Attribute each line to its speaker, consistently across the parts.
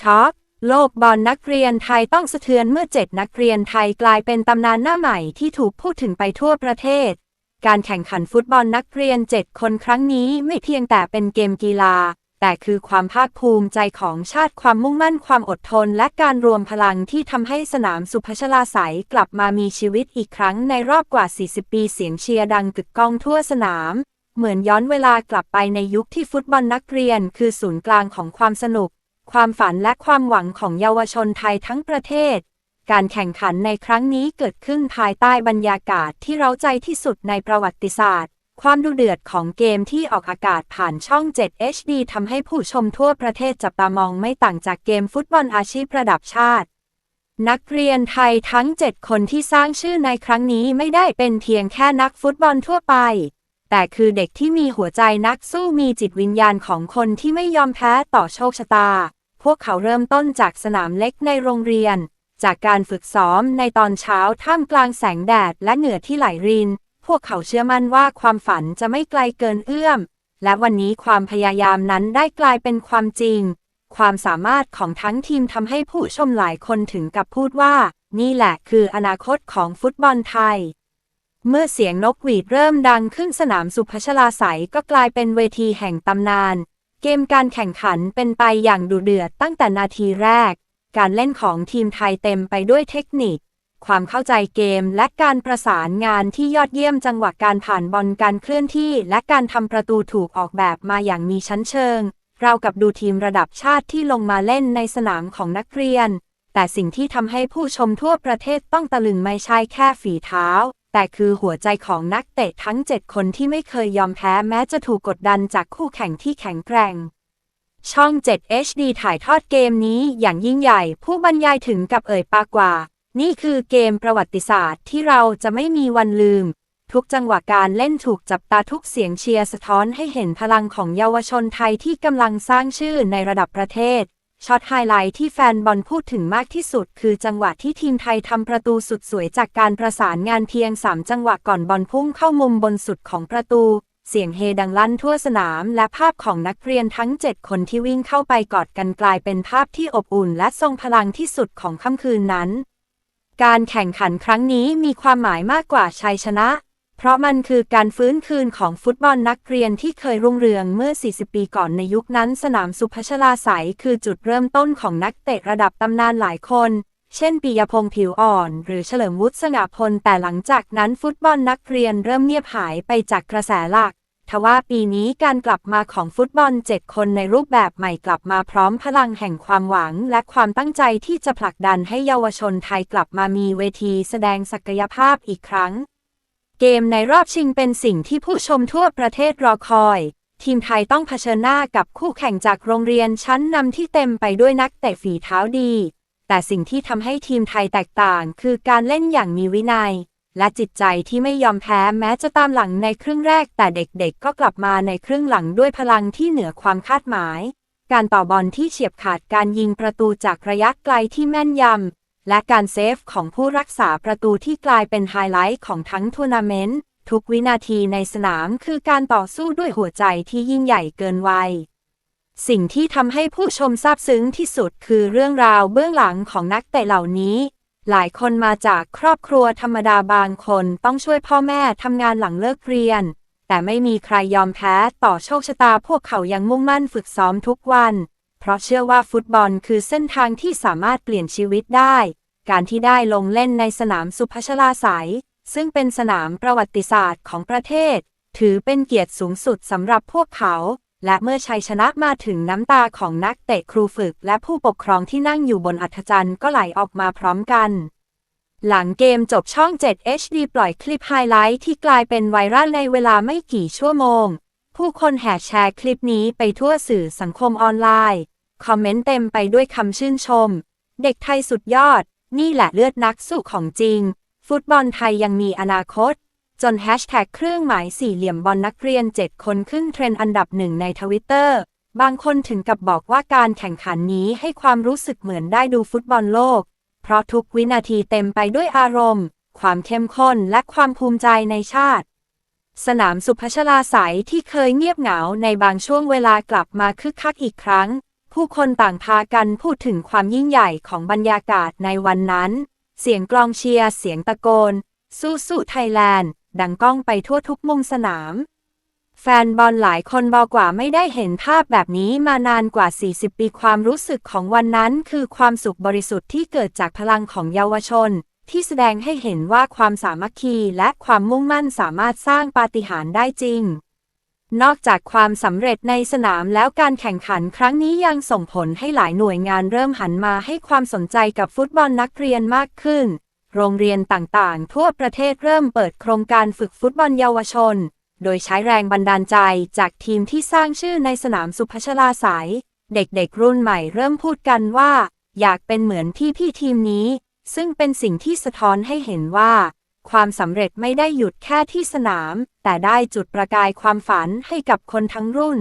Speaker 1: ช็อกโลกบอลนักเรียนไทยต้องสะเทือนเมื่อเจ็ดนักเรียนไทยกลายเป็นตำนานหน้าใหม่ที่ถูกพูดถึงไปทั่วประเทศ การแข่งขันฟุตบอลนักเรียนเจ็ดคนครั้งนี้ไม่เพียงแต่เป็นเกมกีฬา แต่คือความภาคภูมิใจของชาติความมุ่งมั่นความอดทน และการรวมพลังที่ทำให้สนามสุพัชลาไสยกลับมามีชีวิตอีกครั้งในรอบกว่า 40 ปีเสียงเชียร์ดังกึกก้องทั่วสนาม เหมือนย้อนเวลากลับไปในยุคที่ฟุตบอลนักเรียน คือศูนย์กลางของความสนุก ความฝันและความหวังของเยาวชนไทยทั้งประเทศ การแข่งขันในครั้งนี้เกิดขึ้นภายใต้บรรยากาศที่เร้าใจที่สุดในประวัติศาสตร์ ความดุเดือดของเกมที่ออกอากาศผ่านช่อง 7 HD ทำให้ผู้ชมทั่วประเทศจับตามองไม่ต่างจากเกมฟุตบอลอาชีพระดับชาติ นักเรียนไทยทั้ง 7 คนที่สร้างชื่อในครั้งนี้ไม่ได้เป็นเพียงแค่นักฟุตบอลทั่วไปแต่คือเด็กที่มีหัวใจนักสู้มีจิตวิญญาณของคนที่ไม่ยอมแพ้ต่อโชคชะตา พวกเขาเริ่มต้นจากสนามเล็กในโรงเรียน จากการฝึกซ้อมในตอนเช้าท่ามกลางแสงแดดและเหงื่อที่ไหลริน พวกเขาเชื่อมั่นว่าความฝันจะไม่ไกลเกินเอื้อม และวันนี้ความพยายามนั้นได้กลายเป็นความจริง ความสามารถของทั้งทีมทำให้ผู้ชมหลายคนถึงกับพูดว่า นี่แหละคืออนาคตของฟุตบอลไทยเมื่อเสียงนกหวีดเริ่มดังขึ้นสนามสุพัชลาไสยก็กลายเป็นเวทีแห่งตำนาน เกมการแข่งขันเป็นไปอย่างดุเดือดตั้งแต่นาทีแรก การเล่นของทีมไทยเต็มไปด้วยเทคนิค ความเข้าใจเกมและการประสานงานที่ยอดเยี่ยมจังหวะการผ่านบอลการเคลื่อนที่ และการทำประตูถูกออกแบบมาอย่างมีชั้นเชิง เรากับดูทีมระดับชาติที่ลงมาเล่นในสนามของนักเรียน แต่สิ่งที่ทำให้ผู้ชมทั่วประเทศต้องตะลึงไม่ใช่แค่ฝีเท้า แต่คือหัวใจของนักเตะทั้ง 7 คนที่ไม่เคยยอมแพ้แม้จะถูกกดดันจากคู่แข่งที่แข็งแกร่ง ช่อง 7 HD ถ่ายทอดเกมนี้อย่างยิ่งใหญ่ ผู้บรรยายถึงกับเอ่ยปากว่า นี่คือเกมประวัติศาสตร์ที่เราจะไม่มีวันลืม ทุกจังหวะการเล่นถูกจับตาทุกเสียงเชียร์สะท้อนให้เห็นพลังของเยาวชนไทยที่กำลังสร้างชื่อในระดับประเทศ ช็อตไฮไลท์ที่แฟนบอลพูดถึงมากที่สุด คือจังหวะที่ทีมไทยทำประตูสุดสวยจากการประสานงานเพียง 3 จังหวะก่อนบอลพุ่งเข้ามุมบนสุดของประตู เสียงเฮดังลั่นทั่วสนาม และภาพของนักเรียนทั้ง 7 คนที่วิ่งเข้าไปกอดกันกลายเป็นภาพที่อบอุ่น และทรงพลังที่สุดของค่ำคืนนั้น การแข่งขันครั้งนี้มีความหมายมากกว่าชัยชนะ เพราะมันคือการฟื้นคืนของฟุตบอลนักเรียนที่เคยรุ่งเรืองเมื่อ 40 ปีก่อนในยุคนั้นสนามสุพัชลาไสยคือจุดเริ่มต้นของนักเตะระดับตำนานหลายคน เช่นปียพงษ์ผิวอ่อน หรือเฉลิมวุฒิสง่าพล แต่หลังจากนั้นฟุตบอลนักเรียนเริ่มเงียบหายไปจากกระแสหลักทว่าปีนี้การกลับมาของฟุตบอล 7 คนในรูปแบบใหม่กลับมาพร้อมพลังแห่งความหวัง และความตั้งใจที่จะผลักดันให้เยาวชนไทยกลับมามีเวทีแสดงศักยภาพอีกครั้ง เกมในรอบชิงเป็นสิ่งที่ผู้ชมทั่วประเทศรอคอย ทีมไทยต้องเผชิญหน้ากับคู่แข่งจากโรงเรียนชั้นนำที่เต็มไปด้วยนักเตะฝีเท้าดี แต่สิ่งที่ทำให้ทีมไทยแตกต่าง คือการเล่นอย่างมีวินัย และจิตใจที่ไม่ยอมแพ้แม้จะตามหลังในครึ่งแรก แต่เด็กๆ ก็กลับมาในครึ่งหลังด้วยพลังที่เหนือความคาดหมาย การต่อบอลที่เฉียบขาดการยิงประตูจากระยะไกลที่แม่นยำ และการเซฟของผู้รักษาประตูที่กลายเป็นไฮไลท์ของทั้งทัวร์นาเมนต์ ทุกวินาทีในสนามคือการต่อสู้ด้วยหัวใจที่ยิ่งใหญ่เกินวัย สิ่งที่ทำให้ผู้ชมซาบซึ้งที่สุดคือเรื่องราวเบื้องหลังของนักเตะเหล่านี้ หลายคนมาจากครอบครัวธรรมดาบางคนต้องช่วยพ่อแม่ทำงานหลังเลิกเรียน แต่ไม่มีใครยอมแพ้ต่อโชคชะตาพวกเขายังมุ่งมั่นฝึกซ้อมทุกวัน ราะเชื่อว่าฟุตบอลคือเส้นทางที่สามารถเปลี่ยนชีวิตได้ การที่ได้ลงเล่นในสนามสุพัชลาไสยซึ่งเป็นสนามประวัติศาสตร์ของประเทศ ถือเป็นเกียรติสูงสุดสำหรับพวกเขา และเมื่อชัยชนะมาถึงน้ำตาของนักเตะครูฝึก และผู้ปกครองที่นั่งอยู่บนอัธจันทร์ก็ไหลออกมาพร้อมกัน หลังเกมจบช่อง 7 HD ปล่อยคลิปไฮไลท์ที่กลายเป็นไวรัลในเวลาไม่กี่ชั่วโมง ผู้คนแห่แชร์คลิปนี้ไปทั่วสื่อสังคมออนไลน์ คอมเมนต์เต็มไปด้วยคำชื่นชม เด็กไทยสุดยอด นี่แหละเลือดนักสู้ของจริง ฟุตบอลไทยยังมีอนาคต จนแฮชแท็กเครื่องหมายสี่เหลี่ยมบอลนักเรียน 7 คนขึ้นเทรนด์อันดับหนึ่งในทวิตเตอร์ บางคนถึงกับบอกว่าการแข่งขันนี้ให้ความรู้สึกเหมือนได้ดูฟุตบอลโลก เพราะทุกวินาทีเต็มไปด้วยอารมณ์ ความเข้มข้นและความภูมิใจในชาติสนามสุพัชลาไสยที่เคยเงียบเหงาในบางช่วงเวลากลับมาคึกคักอีกครั้ง ผู้คนต่างพากันพูดถึงความยิ่งใหญ่ของบรรยากาศในวันนั้น เสียงกลองเชียร์เสียงตะโกน สู้สู้ไทยแลนด์ ดังก้องไปทั่วทุกมุมสนาม แฟนบอลหลายคนบอกว่าไม่ได้เห็นภาพแบบนี้มานานกว่า 40 ปีความรู้สึกของวันนั้น คือความสุขบริสุทธิ์ที่เกิดจากพลังของเยาวชน ที่แสดงให้เห็นว่าความสามัคคีและความมุ่งมั่นสามารถสร้างปาฏิหาริย์ได้จริง นอกจากความสำเร็จในสนามแล้วการแข่งขันครั้งนี้ยังส่งผลให้หลายหน่วยงานเริ่มหันมาให้ความสนใจกับฟุตบอลนักเรียนมากขึ้น โรงเรียนต่างๆ ทั่วประเทศเริ่มเปิดโครงการฝึกฟุตบอลเยาวชน โดยใช้แรงบันดาลใจจากทีมที่สร้างชื่อในสนามสุพัชลาสาย เด็กๆ รุ่นใหม่เริ่มพูดกันว่า อยากเป็นเหมือนพี่พี่ๆทีมนี้ ซึ่งเป็นสิ่งที่สะท้อนให้เห็นว่า ความสำเร็จไม่ได้หยุดแค่ที่สนาม แต่ได้จุดประกายความฝันให้กับคนทั้งรุ่น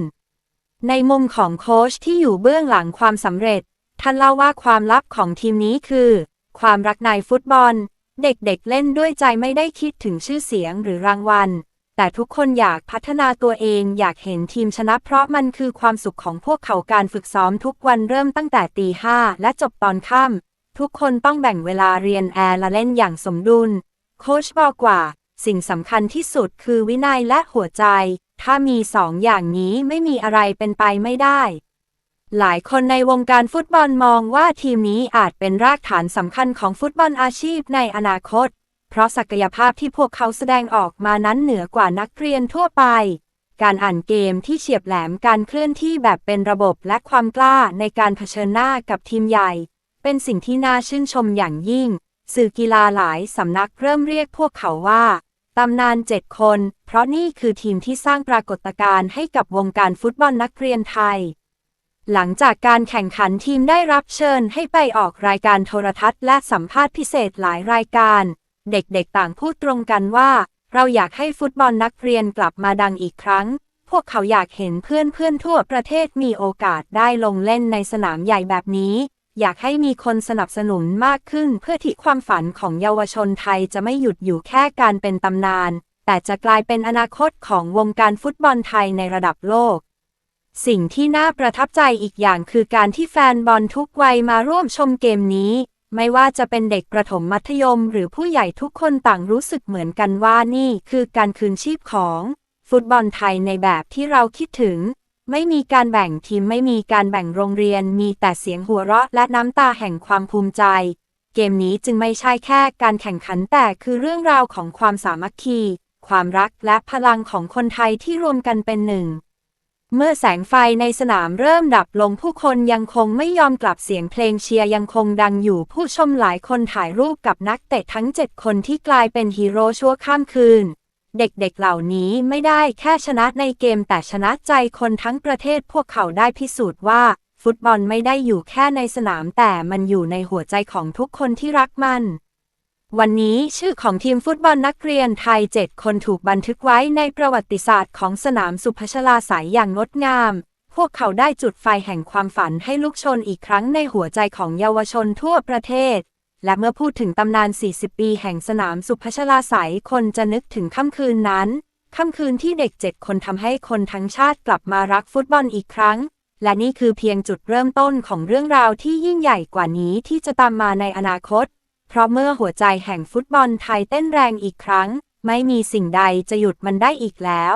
Speaker 1: ในมุมของโค้ชที่อยู่เบื้องหลังความสำเร็จ ท่านเล่าว่าความลับของทีมนี้คือ ความรักในฟุตบอล เด็กๆเล่นด้วยใจไม่ได้คิดถึงชื่อเสียงหรือรางวัล แต่ทุกคนอยากพัฒนาตัวเองอยากเห็นทีมชนะเพราะมันคือความสุขของพวกเขาการฝึกซ้อมทุกวันเริ่มตั้งแต่ตีห้าและจบตอนค่ำทุกคนต้องแบ่งเวลาเรียนแอร์และเล่นอย่างสมดุล โค้ชบอกว่า สิ่งสำคัญที่สุดคือวินัยและหัวใจ ถ้ามีสองอย่างนี้ไม่มีอะไรเป็นไปไม่ได้ หลายคนในวงการฟุตบอลมองว่าทีมนี้อาจเป็นรากฐานสำคัญของฟุตบอลอาชีพในอนาคต เพราะศักยภาพที่พวกเขาแสดงออกมานั้นเหนือกว่านักเรียนทั่วไป การอ่านเกมที่เฉียบแหลมการเคลื่อนที่แบบเป็นระบบและความกล้าในการเผชิญหน้ากับทีมใหญ่ เป็นสิ่งที่น่าชื่นชมอย่างยิ่ง สื่อกีฬาหลายสำนักเริ่มเรียกพวกเขาว่าตำนานเจ็ดคน เพราะนี่คือทีมที่สร้างปรากฏการณ์ให้กับวงการฟุตบอลนักเรียนไทย หลังจากการแข่งขันทีมได้รับเชิญให้ไปออกรายการโทรทัศน์และสัมภาษณ์พิเศษหลายรายการ เด็กๆต่างพูดตรงกันว่า เราอยากให้ฟุตบอลนักเรียนกลับมาดังอีกครั้ง พวกเขาอยากเห็นเพื่อนๆทั่วประเทศมีโอกาสได้ลงเล่นในสนามใหญ่แบบนี้ อยากให้มีคนสนับสนุนมากขึ้นเพื่อที่ความฝันของเยาวชนไทยจะไม่หยุดอยู่แค่การเป็นตำนาน แต่จะกลายเป็นอนาคตของวงการฟุตบอลไทยในระดับโลก สิ่งที่น่าประทับใจอีกอย่างคือการที่แฟนบอลทุกวัยมาร่วมชมเกมนี้ ไม่ว่าจะเป็นเด็กประถมมัธยม หรือผู้ใหญ่ทุกคนต่างรู้สึกเหมือนกันว่านี่คือการคืนชีพของ ฟุตบอลไทยในแบบที่เราคิดถึง ไม่มีการแบ่งทีมไม่มีการแบ่งโรงเรียนมีแต่เสียงหัวเราะและน้ำตาแห่งความภูมิใจ เกมนี้จึงไม่ใช่แค่การแข่งขันแต่คือเรื่องราวของความสามัคคี ความรักและพลังของคนไทยที่รวมกันเป็นหนึ่ง เมื่อแสงไฟในสนามเริ่มดับลงผู้คนยังคงไม่ยอมกลับเสียงเพลงเชียร์ยังคงดังอยู่ผู้ชมหลายคนถ่ายรูปกับนักเตะทั้ง 7 คนที่กลายเป็นฮีโร่ชั่วข้ามคืน เด็กๆเหล่านี้ไม่ได้แค่ชนะในเกมแต่ชนะใจคนทั้งประเทศพวกเขาได้พิสูจน์ว่า ฟุตบอลไม่ได้อยู่แค่ในสนามแต่มันอยู่ในหัวใจของทุกคนที่รักมัน วันนี้ชื่อของทีมฟุตบอลนักเรียนไทย 7 คนถูกบันทึกไว้ในประวัติศาสตร์ของสนามสุพัชลาสายอย่างงดงาม พวกเขาได้จุดไฟแห่งความฝันให้ลุกชนอีกครั้งในหัวใจของเยาวชนทั่วประเทศ และเมื่อพูดถึงตำนาน 40 ปีแห่งสนามสุพัชลาสายคนจะนึกถึงค่ำคืนนั้น ค่ำคืนที่เด็ก7คนทำให้คนทั้งชาติกลับมารักฟุตบอลอีกครั้ง และนี่คือเพียงจุดเริ่มต้นของเรื่องราวที่ยิ่งใหญ่กว่านี้ที่จะตามมาในอนาคต เพราะเมื่อหัวใจแห่งฟุตบอลไทยเต้นแรงอีกครั้ง ไม่มีสิ่งใดจะหยุดมันได้อีกแล้ว